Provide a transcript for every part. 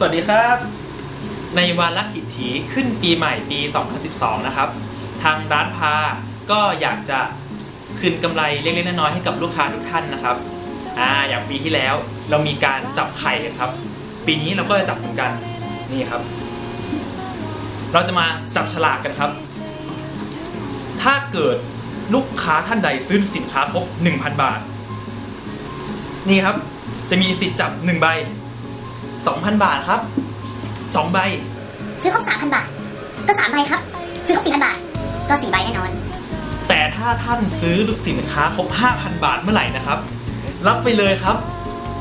สวัสดีครับ ในวาระกิจถีขึ้นปีใหม่ปี 2012 นะครับ ทางร้านพาก็อยากจะคืนกำไรเล็กๆน้อยๆให้กับลูกค้าทุกท่านนะครับอ่าอย่างปีที่แล้วเรามีการจับไข่กันครับ ปีนี้เราก็จะจับเหมือนกันนี่ครับ เราจะมาจับฉลากกันครับ ถ้าเกิดลูกค้าท่านใดซื้อสินค้าครบ 1,000 บาท นี่ครับจะมีสิทธิ์จับ1ใบ 2,000 บาทครับ 2 ใบ ซื้อครบ3,000 บาท ก็ 3 ใบครับ ซื้อครบ4,000 บาท ก็ 4 ใบแน่นอน แต่ถ้าท่านซื้อสินค้าครบ 5,000 บาทเมื่อไหร่นะครับ รับไปเลยครับ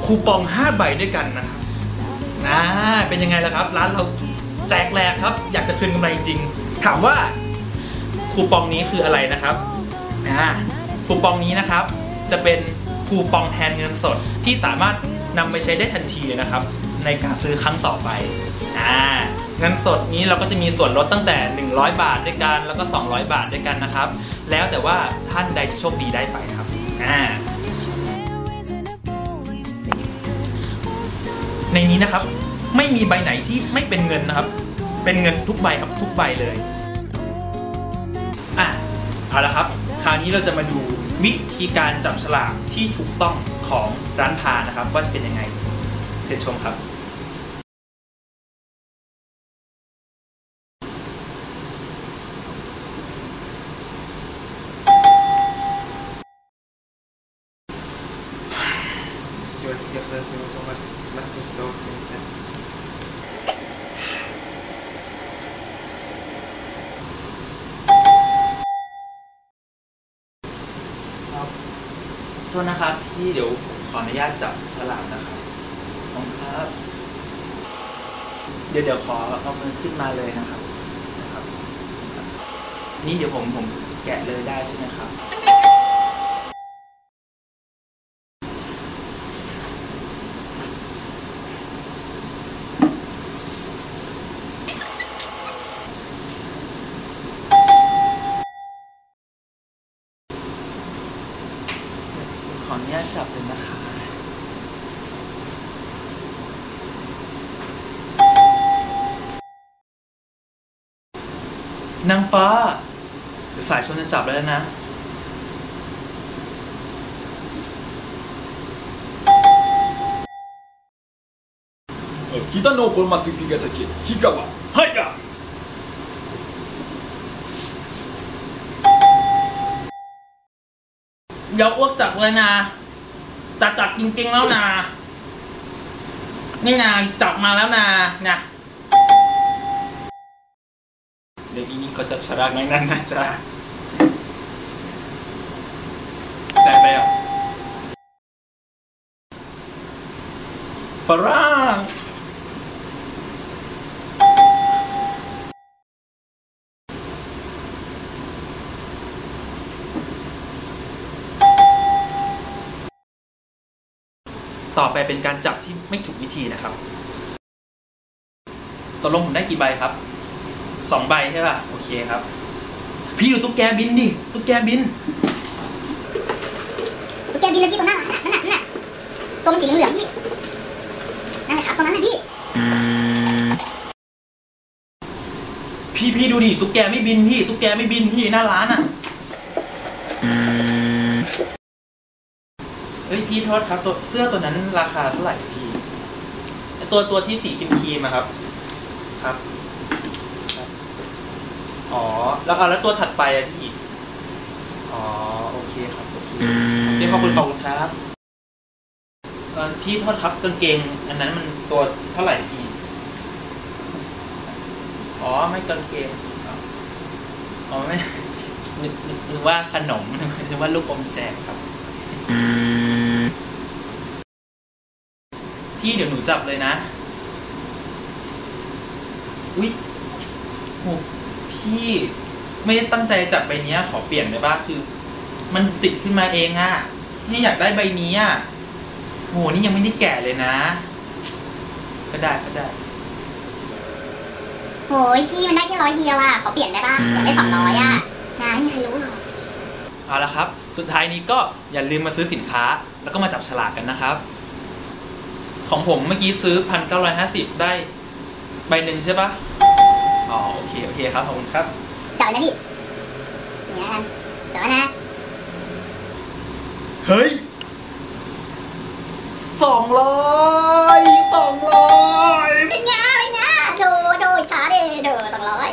คูปอง 5 ใบด้วยกันนะครับอ่าเป็นยังไงล่ะครับ ร้านเราแจกแลกครับ อยากจะคืนกำไรจริงๆถามว่าคูปองนี้คืออะไรนะครับอ่าคูปองนี้นะครับ จะเป็นคูปองแทนเงินสดที่สามารถนำไปใช้ได้ทันทีเลยนะครับ ในการซื้อครั้งต่อไปอ่าเงินสดนี้เราก็จะมีส่วนลดตั้งแต่ 100 บาทด้วยกัน แล้วก็ 200 บาทด้วยกันนะครับ แล้วแต่ว่าท่านใดจะโชคดีได้ไปครับอ่าในนี้นะครับไม่มีใบไหนที่ไม่เป็นเงินนะครับ เป็นเงินทุกใบครับทุกใบเลยอะเอาละครับ คราวนี้เราจะมาดูวิธีการจับฉลากที่ถูกต้องของร้านพานะครับ ว่าจะเป็นยังไงเชิญชมครับ ครับโทษนะครับพี่เดี๋ยวผมขออนุญาตจับฉลากนะครับขอบคุณครับ เดี๋ยวเดี๋ยวขอเอามือขึ้นมาเลยนะครับนะครับ นี่เดี๋ยวผมผมแกะเลยได้ใช่ไหมครับ ขออนุญาตจับเลยนะคะ นางฟ้า เดี๋ยวสายชนจะจับแล้วนะ 北のこの松木ヶ崎氷川はいや เดี๋ยวอ้วกจับเลยนะจับจับจริงๆแล้วนะนี่นะจับมาแล้วนะนะเดี๋ยวอีนี่ก็จับฉลากในนั้นนะจ๊ะแต่ไปอะฝรั่ง ต่อไปเป็นการจับที่ไม่ถูกวิธีนะครับตกลงผมได้กี่ใบครับสองใบใช่ป่ะโอเคครับ พี่ดูตุ๊กแกบินดิตุ๊กแกบินตุ๊กแกบินเลยพี่ตรงหน้าร้านน่ะนั่นน่ะนั่นน่ะตัวมันสีเหลืองๆพี่นั่นแหละครับตรงนั้นน่ะพี่พี่พี่ดูดิตุ๊กแกไม่บินพี่ตุ๊กแกไม่บินพี่หน้าร้านอะเฮ้ย พี่โทษครับตัวเสื้อตัวนั้นราคาเท่าไหร่พี่ไอ้ตัวตัวที่สีครีมครีมๆอะครับครับ ครับ อ๋อ แล้วเอาแล้วตัวถัดไปอะพี่ อ๋อ โอเคครับ โอเคโอเคขอบคุณขอบคุณครับเอ่อพี่โทษครับกางเกง อันนั้นมันตัวเท่าไหร่พี่ อ๋อ ไม่กางเกง อ๋ออ๋อไม่นึกนึกนึกว่าขนมนึกว่าลูกอมแจกครับ พี่เดี๋ยวหนูจับเลยนะ อุ๊ยโหพี่ไม่ได้ตั้งใจจับใบเนี้ย ขอเปลี่ยนได้ป่ะคือ มันติดขึ้นมาเองอะนี่อยากได้ใบนี้อะโหนี่ยังไม่ได้แกะเลยนะ ก็ได้ก็ได้ โหยพี่มันได้แค่ร้อยเดียวอะ ขอเปลี่ยนได้ป่ะอยากได้สองร้อยอะนะไม่มีใครรู้หรอก เอาละครับ สุดท้ายนี้ก็อย่าลืมมาซื้อสินค้า แล้วก็มาจับฉลากกันนะครับ ของผมเมื่อกี้ซื้อพันเก้าร้อยห้าสิบได้ใบหนึ่งใช่ปะอ๋อโอเค โอเคครับ ขอบคุณครับจ่ายนะพี่เนี่ยจ่ายนะ เฮ้ยสองร้อยสองร้อยเป็นไงเป็นไงดูดูอิจฉาดิดูสองร้อย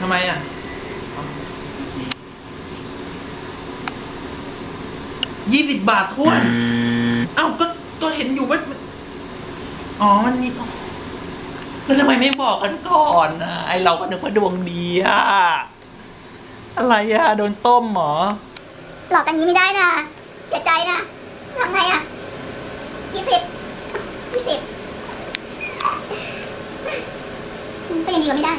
ทำไมอะ ยี่สิบบาททวน เอ้าก็ก็เห็นอยู่ว่ามันอ๋อมันมีอ๋อแล้วทำไมไม่บอกกันก่อนอะไอเราก็นึกว่าดวงดีอะอะไรอะโดนต้มเหรอหลอกกันนี้ไม่ได้นะเสียใจนะทำไงอะยี่สิบยี่สิบก็ยังดีกว่าไม่ได้